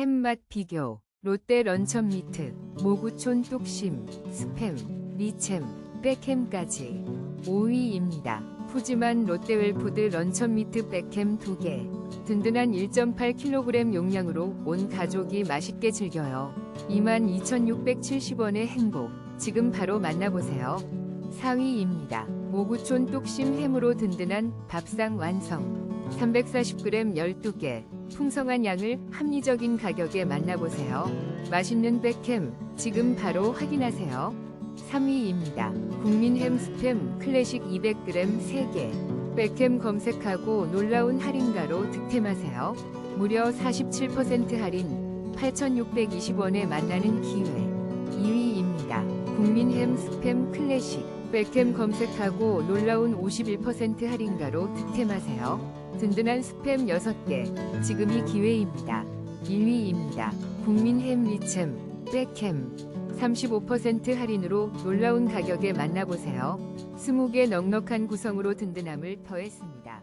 햄맛 비교, 롯데 런천 미트, 모구촌 뚝심, 스팸, 리챔, 백햄까지 5위입니다. 푸짐한 롯데웰푸드 런천 미트 백햄 2개, 든든한 1.8kg 용량으로 온 가족이 맛있게 즐겨요. 22,670원의 행복, 지금 바로 만나보세요. 4위입니다. 모구촌 뚝심 햄으로 든든한 밥상 완성. 340g 12개. 풍성한 양을 합리적인 가격에 만나보세요. 맛있는 백햄 지금 바로 확인하세요. 3위입니다. 국민햄 스팸 클래식 200g 3개. 백햄 검색하고 놀라운 할인가로 득템하세요. 무려 47% 할인 8,620원에 만나는 기회. 2위입니다. 국민햄 스팸 클래식. 백햄 검색하고 놀라운 51% 할인가로 득템하세요. 든든한 스팸 6개. 지금이 기회입니다. 1위입니다. 국민햄 리챔, 백햄. 35% 할인으로 놀라운 가격에 만나보세요. 20개 넉넉한 구성으로 든든함을 더했습니다.